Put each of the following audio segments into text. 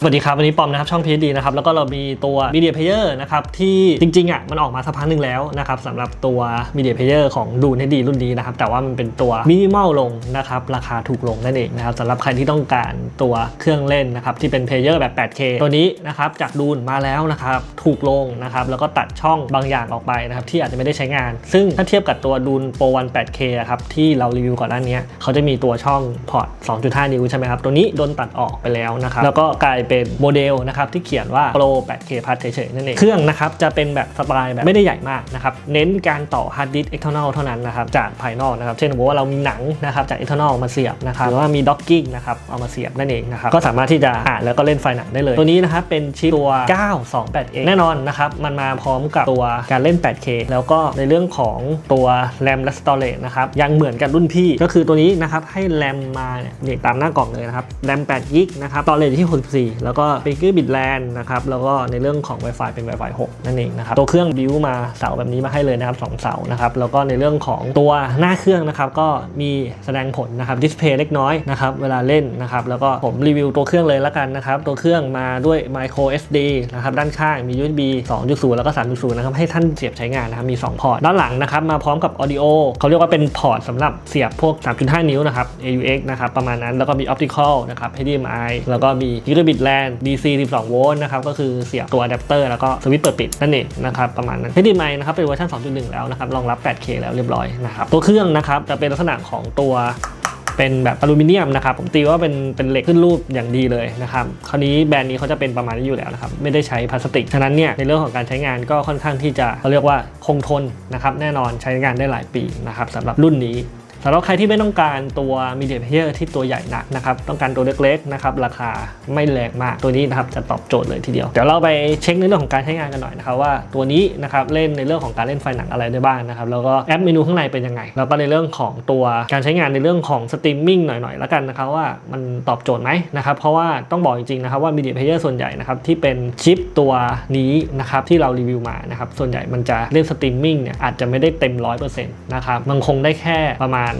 สวัสดีครับ วันนี้ปอมนะครับช่อง PSD นะครับ แล้วก็เรามีตัว Media Player นะครับ ที่จริงๆอะมันออกมาสักพักหนึ่งแล้วนะครับสำหรับตัว Media Player ของดูนให้ดีรุ่นนี้นะครับ แต่ว่ามันเป็นตัวมินิมอลลงนะครับ ราคาถูกลงนั่นเองนะครับสำหรับใครที่ต้องการตัวเครื่องเล่นนะครับ ที่เป็น Player แบบ 8K ตัวนี้นะครับจากดูนมาแล้วนะครับถูกลงนะครับแล้วก็ตัดช่องบางอย่างออกไปนะครับที่อาจจะไม่ได้ใช้งาน ซึ่งถ้าเทียบกับตัวดูน Pro 1 8K อะครับที่เรารีวิวก่อนหน้านี้เขาจะมีตัวช่องพอร์ต 2.5 นิ้วใช่ไหมครับตัวนี้โดนตัดออกไปแล้วนะครับแล้วก็กลายเป็นโมเดลนะครับที่เขียนว่า Pro 8K Plus เฉยๆนั่นเอง เครื่องนะครับจะเป็นแบบสไตล์แบบไม่ได้ใหญ่มากนะครับ เน้นการต่อ hard disk external เท่านั้นนะครับจากภายนอกนะครับ เช่นว่าเรามีหนังนะครับจาก external มาเสียบนะครับหรือว่ามี docking นะครับเอามาเสียบนั่นเองนะครับก็สามารถที่จะอ่านแล้วก็เล่นไฟล์หนังได้เลย ตัวนี้นะครับเป็นชิปตัว 928A แน่นอนนะครับมันมาพร้อมกับตัวการเล่น 8K แล้วก็ในเรื่องของตัว RAM และ storage นะครับยังเหมือนกับรุ่นพี่ก็คือตัวนี้นะครับให้ RAM มาเนี่ยตามหน้ากล่องเลยนะครับ RAM 8 GB นะครับ storage ที่ 64แล้วก็เป็น Gigabit LAN นะครับแล้วก็ในเรื่องของ Wi-Fi เป็น Wi-Fi 6 นั่นเองนะครับตัวเครื่องบิวมาเสาแบบนี้มาให้เลยนะครับ2เสานะครับแล้วก็ในเรื่องของตัวหน้าเครื่องนะครับก็มีแสดงผลนะครับดิสเพย์เล็กน้อยนะครับเวลาเล่นนะครับแล้วก็ผมรีวิวตัวเครื่องเลยล้วกันนะครับตัวเครื่องมาด้วย Micro SD นะครับด้านข้างมี USB 2.0 แล้วก็ 3.0 นะครับให้ท่านเสียบใช้งานนะครับมี 2 พอร์ตด้านหลังนะครับมาพร้อมกับ Audio เขาเรียกว่าเป็นพอร์ตสำหรับเสียบพวก 3.5 นิ้วนะครับ AUX นะครับประมาณนั้นแล้วก็มี Optical นะครับ HDMI แล้วก็มี Gigabit LAN DC 12 โวลต์นะครับก็คือเสียบตัวอะแดปเตอร์แล้วก็สวิตช์เปิดปิดนั่นเองนะครับประมาณนั้น HDMI นะครับเป็นเวอร์ชัน2.1 แล้วนะครับรองรับ 8K แล้วเรียบร้อยนะครับตัวเครื่องนะครับจะเป็นลักษณะของตัวเป็นแบบอลูมิเนียมนะครับผมตีว่าเป็นเป็นเหล็กขึ้นรูปอย่างดีเลยนะครับคราวนี้แบรนด์นี้เขาจะเป็นประมาณนี้อยู่แล้วนะครับไม่ได้ใช้พลาสติก ฉะนั้นเนี่ยในเรื่องของการใช้งานก็ค่อนข้างที่จะเขาเรียกว่าคงทนนะครับแน่นอนใช้งานได้หลายปีนะครับสำหรับรุ่นนี้ สำหรับใครที่ไม่ต้องการตัว Media Player ที่ตัวใหญ่หนักนะครับ ต้องการตัวเล็กๆนะครับ ราคาไม่แรงมาก ตัวนี้นะครับจะตอบโจทย์เลยทีเดียว เดี๋ยวเราไปเช็คในเรื่องของการใช้งานกันหน่อยนะครับว่าตัวนี้นะครับเล่นในเรื่องของการเล่นไฟหนังอะไรได้บ้างนะครับแล้วก็แอปเมนูข้างในเป็นยังไง แล้วก็ในเรื่องของตัวการใช้งานในเรื่องของสตรีมมิ่งหน่อยๆแล้วกันนะครับว่ามันตอบโจทย์ไหมนะครับเพราะว่าต้องบอกจริงๆนะครับว่า Media Player ส่วนใหญ่นะครับที่เป็นชิปตัวนี้นะครับที่เรารีวิวมานะครับส่วนใหญ่มันจะเล่นสตรีมมิ่งเนี่ยอาจจะไม่ได้เต็ม100%นะครับมันคงได้แค่ประมาณ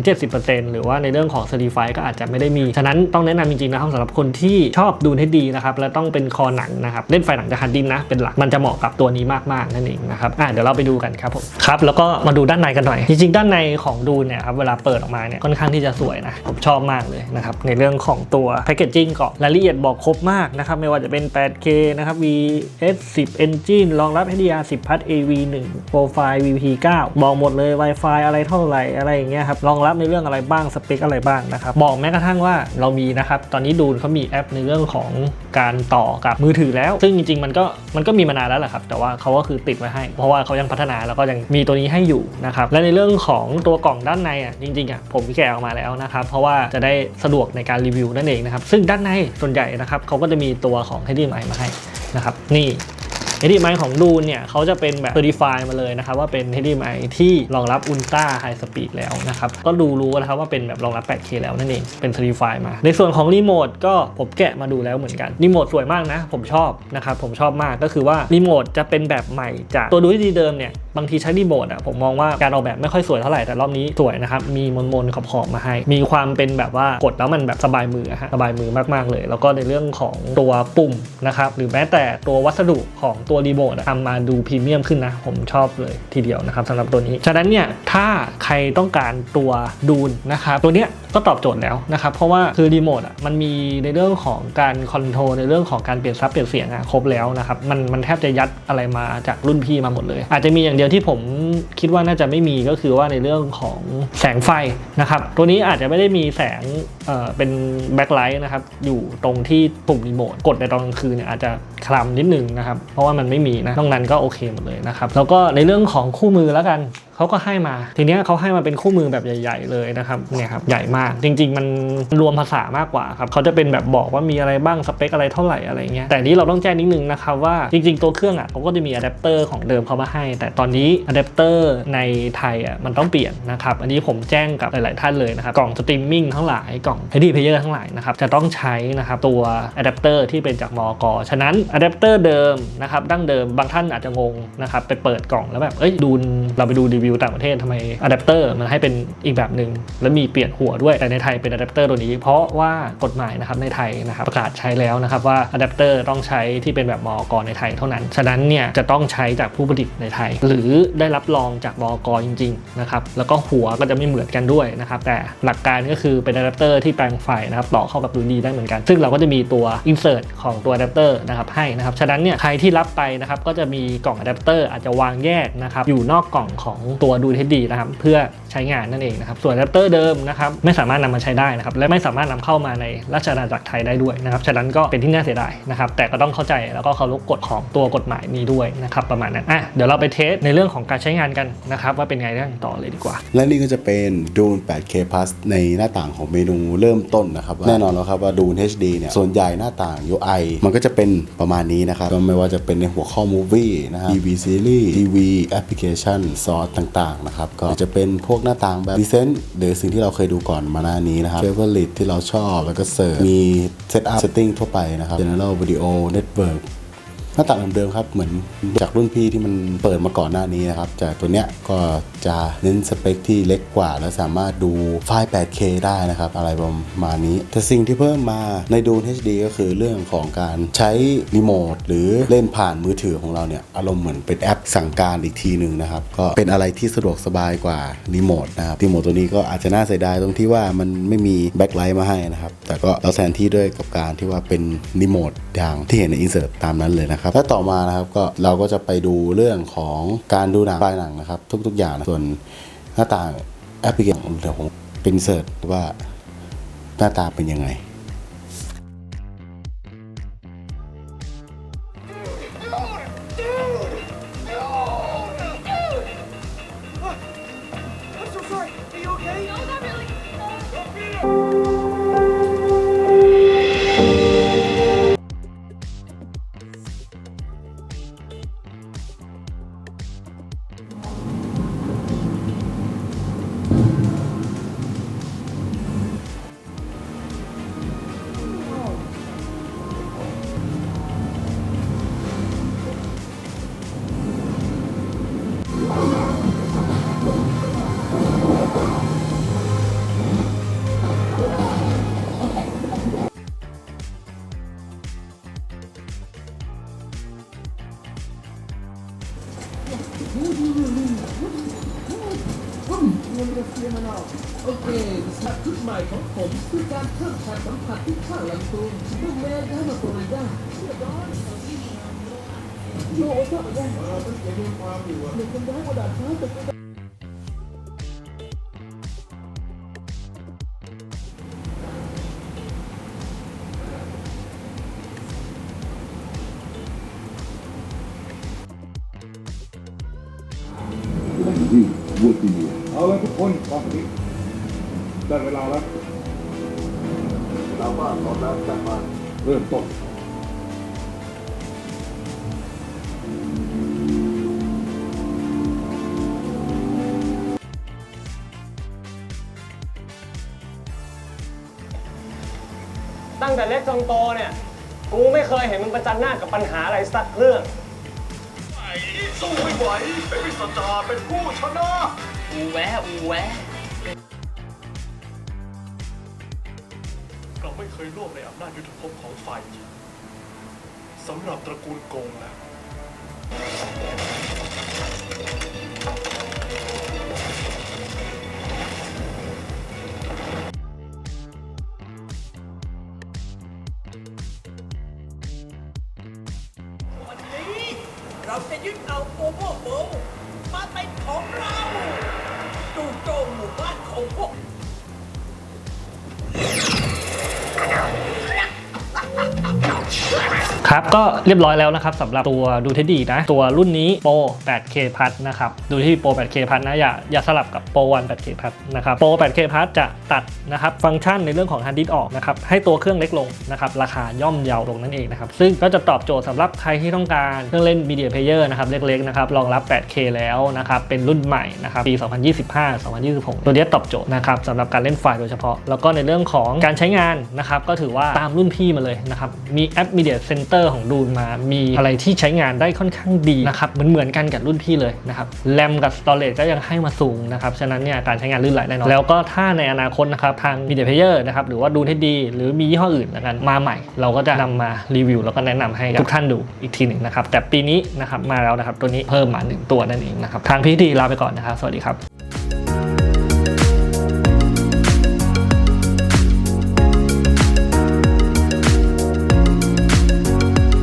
60-70%หรือว่าในเรื่องของ Certify ก็อาจจะไม่ได้มี ฉะนั้นต้องแนะนำจริงๆนะครับสำหรับคนที่ชอบดูให้ดีนะครับและต้องเป็นคอหนังนะครับเล่นไฟหนังจะฮันดินนะเป็นหลักมันจะเหมาะกับตัวนี้มากๆนั่นเองนะครับอะเดี๋ยวเราไปดูกันครับผมครับแล้วก็มาดูด้านในกันหน่อย จริงๆ ด้านในของดูเนี่ยครับเวลาเปิดออกมาเนี่ยค่อนข้างที่จะสวยนะผมชอบมากเลยนะครับในเรื่องของตัวแพคเกจจิ้งก่อนรายละเอียดบอกครบมากนะครับไม่ว่าจะเป็น 8K นะครับ VS 10 Engine รองรับ HDR 10 Plus AV 1 Profile VP 9บอกหมดเลย Wi-Fi อะไรเท่าไหร่อะไรเงี้ยครับรองรับในเรื่องอะไรบ้างสเปคอะไรบ้างนะครับบอกแม้กระทั่งว่าเรามีนะครับตอนนี้ดูนเขามีแอปในเรื่องของการต่อกับมือถือแล้ว ซึ่งจริงๆมันก็มันก็มีมานานแล้วแหละครับ แต่ว่าเขาก็คือติดไว้ให้ เพราะว่าเขายังพัฒนาแล้วก็ยังมีตัวนี้ให้อยู่นะครับและในเรื่องของตัวกล่องด้านในอะจริงๆอะผมแกะออกมาแล้วนะครับเพราะว่าจะได้สะดวกในการรีวิวนั่นเองนะครับซึ่งด้านในส่วนใหญ่นะครับเขาก็จะมีตัวของ HDMI มาให้นะครับนี่ HDMI ของดูนเนี่ยเขาจะเป็นแบบ Certify มาเลยนะครับว่าเป็น HDMI ที่รองรับ Ultra High Speed แล้วนะครับก็ดูรู้นะครับว่าเป็นแบบรองรับ 8K แล้วนั่นเองเป็น Certify มา ในส่วนของรีโมทก็ผมแกะมาดูแล้วเหมือนกันรีโมทสวยมากนะผมชอบนะครับผมชอบมากก็คือว่ารีโมทจะเป็นแบบใหม่จากตัวดูดีเดิมเนี่ยบางทีใช้รีโมทอะผมมองว่าการออกแบบไม่ค่อยสวยเท่าไหร่แต่รอบนี้สวยนะครับมีมนๆขอบๆมาให้ มีความเป็นแบบว่ากดแล้วมันแบบสบายมือฮะสบายมือมากๆเลย แล้วก็ในเรื่องของตัวปุ่มนะครับหรือแม้แต่ตัววัสดุของตัวรีโมททำมาดูพรีเมียมขึ้นนะ ผมชอบเลยทีเดียวนะครับสำหรับตัวนี้ ฉะนั้นเนี่ยถ้าใครต้องการตัวดูนนะครับตัวเนี้ย ก็ตอบโจทย์แล้วนะครับ เพราะว่าคือรีโมทอะมันมีในเรื่องของการคอนโทรลในเรื่องของการเปลี่ยนซับเปลี่ยนเสียงอะครบแล้วนะครับมันมันแทบจะยัดอะไรมาจากรุ่นพี่มาหมดเลย อาจจะมีอย่างเดียวที่ผมคิดว่าน่าจะไม่มีก็คือว่าในเรื่องของแสงไฟนะครับตัวนี้อาจจะไม่ได้มีแสงเอ่อเป็นแบ็คไลท์นะครับอยู่ตรงที่ปุ่มรีโมทกดในตอนกลางคืนเนี่ยอาจจะคลำนิดนึงนะครับเพราะว่ามันไม่มีนะนอกนั้นก็โอเคหมดเลยนะครับแล้วก็ในเรื่องของคู่มือแล้วกัน เขาก็ให้มา ทีเนี้ยเขาให้มาเป็นคู่มือแบบใหญ่ ๆ เลยนะครับเนี่ยครับใหญ่มากจริง ๆ มันรวมภาษามากกว่าครับเขาจะเป็นแบบบอกว่ามีอะไรบ้างสเปคอะไรเท่าไหร่อะไรเงี้ยแต่นี้เราต้องแจ้งนิดนึงนะครับว่าจริง ๆ ตัวเครื่องอะเขาก็จะมีอะแดปเตอร์ของเดิมเขามาให้ แต่ตอนนี้อะแดปเตอร์ในไทยอะมันต้องเปลี่ยนนะครับอันนี้ผมแจ้งกับหลาย ๆ ท่านเลยนะครับกล่องสตรีมมิ่งทั้งหลายกล่อง HD Player ทั้งหลายนะครับจะต้องใช้นะครับตัวอะแดปเตอร์ที่เป็นจากมอกฉะนั้นอะแดปเตอร์เดิมนะครับดั้งเดิมบางท่านอาจจะงงนะครับไปเปิดกล่องแล้วแบบเอ้ยดูเราไปดูรีวิวต่างประเทศทำไมอะแดปเตอร์มันให้เป็นอีกแบบหนึ่งแล้วมีเปลี่ยนหัวด้วยแต่ในไทยเป็นอะแดปเตอร์ตัวนี้ เพราะว่ากฎหมายนะครับในไทยนะครับประกาศใช้แล้วนะครับว่าอะแดปเตอร์ต้องใช้ที่เป็นแบบมอกรในไทยเท่านั้น ฉะนั้นเนี่ยจะต้องใช้จากผู้ผลิตในไทย หรือได้รับรองจากมอกรจริงๆนะครับแล้วก็หัวก็จะไม่เหมือนกันด้วยนะครับแต่หลักการก็คือเป็นอะแดปเตอร์ที่แปลงไฟนะครับต่อเข้ากับดูดีได้เหมือนกัน ซึ่งเราก็จะมีตัว insert ของตัวอะแดปเตอร์นะครับให้นะครับฉะนั้นเนี่ยใครที่รับไปนะครับก็จะมีกล่องอะแดปเตอร์อาจจะวางแยกนะครับอยู่นอกกล่องของตัวดูเทดดีนะครับ เพื่อใช้งานนั่นเองนะครับ ส่วนอะแดปเตอร์เดิมนะครับไม่สามารถนำมาใช้ได้นะครับ และไม่สามารถนำเข้ามาในราชอาณาจักรไทยได้ด้วยนะครับ ฉะนั้นก็เป็นที่น่าเสียดายนะครับ แต่ก็ต้องเข้าใจแล้วก็เคารพกฎของตัวกฎหมายนี้ด้วยนะครับประมาณนั้นอะเดี๋ยวเราไปเทสในเรื่องของการใช้งานกันนะครับ ว่าเป็นไงเรื่องต่อเลยดีกว่า และนี่ก็จะเป็น Dune 8K Plus ในหน้าต่างของเมนูเริ่มต้นนะครับแน่นอนแล้วครับว่า Dune HD เนี่ยส่วนใหญ่หน้าต่าง UI มันก็จะเป็นประมาณนี้นะครับก็ไม่ว่าจะเป็นในหัวข้อ Movie นะครับ TV Series TV Application Source ต่างๆนะครับก็จะเป็นพวกหน้าต่างแบบดีเซนต์หรือสิ่งที่เราเคยดูก่อนมาหน้านี้นะครับ Favorite ที่เราชอบแล้วก็เสิร์ชมีเซตอัพเซตติ้งทั่วไปนะครับ General Video Network หน้าต่างเดิมครับเหมือนจากรุ่นพี่ที่มันเปิดมาก่อนหน้านี้นะครับแต่ตัวเนี้ยก็จะเน้นสเปคที่เล็กกว่า และสามารถดูไฟล์ 8K ได้นะครับ อะไรประมาณนี้ แต่สิ่งที่เพิ่มมาใน Dune HD ก็คือเรื่องของการใช้รีโมทหรือเล่นผ่านมือถือของเราเนี่ย อารมณ์เหมือนเป็นแอปสั่งการอีกทีหนึ่งนะครับ ก็เป็นอะไรที่สะดวกสบายกว่ารีโมทนะครับรีโมทตัวนี้ก็อาจจะน่าเสียดายตรงที่ว่ามันไม่มีแบ็คไลท์มาให้นะครับแต่ก็เราแทนที่ด้วยกับการที่ว่าเป็นรีโมทอย่างที่เห็นในอินเสิร์ตตามนั้นเลยนะครับแล้าต่อมานะครับก็เราก็จะไปดูเรื่องของการดูหนังปลายหนังนะครับ ทุกๆอย่างนะส่วนหน้าต่างแอปพลิเคชันเดี๋ยวผมเป็นเสิร์ชว่าหน้าตาเป็นยังไง โอเคสัตว์ชุดใหม่ของผมคือการเพิ่มความสัมผัสที่ข้างลำตัวดูแม่ได้มาโปรยได้โอ้ก็ไม่ได้เราต้เก็บคนึ่งกระดาษช้าเอาละทุกคนฟังดี ได้เวลาแล้ว เราบ้านตอนแล้วจัดมาเริ่มต้นตั้งแต่เล็กจนโตเนี่ย กูไม่เคยเห็นมึงประจันหน้ากับปัญหาอะไรสักเรื่องสู้ไม่ไหวเป็นวิสัจาเป็นผู้ชนะอูแวะอูแว ไม่เคยร่วมในอำนาจยุทธภพของฝ่ายหญิงสำหรับตระกูลโกงแล้ววันนี้เราจะยึดเอาโอโมโบมาเป็นของเราจู่โจมหมู่บ้านของพวก ครับก็เรียบร้อยแล้วนะครับสำหรับตัวดูเทดดีนะ ตัวรุ่นนี้โปร 8K พัทนะครับดูที่โปร 8K พัทนะอย่าอย่าสลับกับโปร1 8K พัทนะครับโปร 8K พัทจะตัดนะครับฟังก์ชันในเรื่องของฮาร์ดดิสก์ออกนะครับให้ตัวเครื่องเล็กลงนะครับราคาย่อมเยาลงนั่นเองนะครับซึ่งก็จะตอบโจทย์สำหรับใครที่ต้องการเครื่องเล่น Media Player นะครับเล็กๆนะครับรองรับ 8K แล้วนะครับเป็นรุ่นใหม่นะครับปี 2025-2026 ตัวนี้ตอบโจทย์นะครับสำหรับการเล่นไฟล์โดยเฉพาะ แล้วก็ในเรื่องของการใช้งานนะครับก็ถือว่าตามรุ่นพี่มาเลยนะครับมีแอป Media Center ของดูนมา มีอะไรที่ใช้งานได้ค่อนข้างดีนะครับเหมือนเหมือนกันกับรุ่นพี่เลยนะครับแรมกับ Storage ก็ยังให้มาสูงนะครับฉะนั้นเนี่ยการใช้งานลื่นไหลแน่นอนแล้วก็ถ้าในอนาคตนะครับทาง Media Player นะครับหรือว่าดูให้ดี หรือมียี่ห้ออื่นแล้วกันมาใหม่ เราก็จะนำมารีวิว แล้วก็แนะนำให้ทุกท่านดูอีกทีหนึ่งนะครับแต่ปีนี้นะครับมาแล้วนะครับตัวนี้เพิ่มมาหนึ่งตัวนั่นเองนะครับทางพีทีลาไปก่อนนะครับ สวัสดีครับ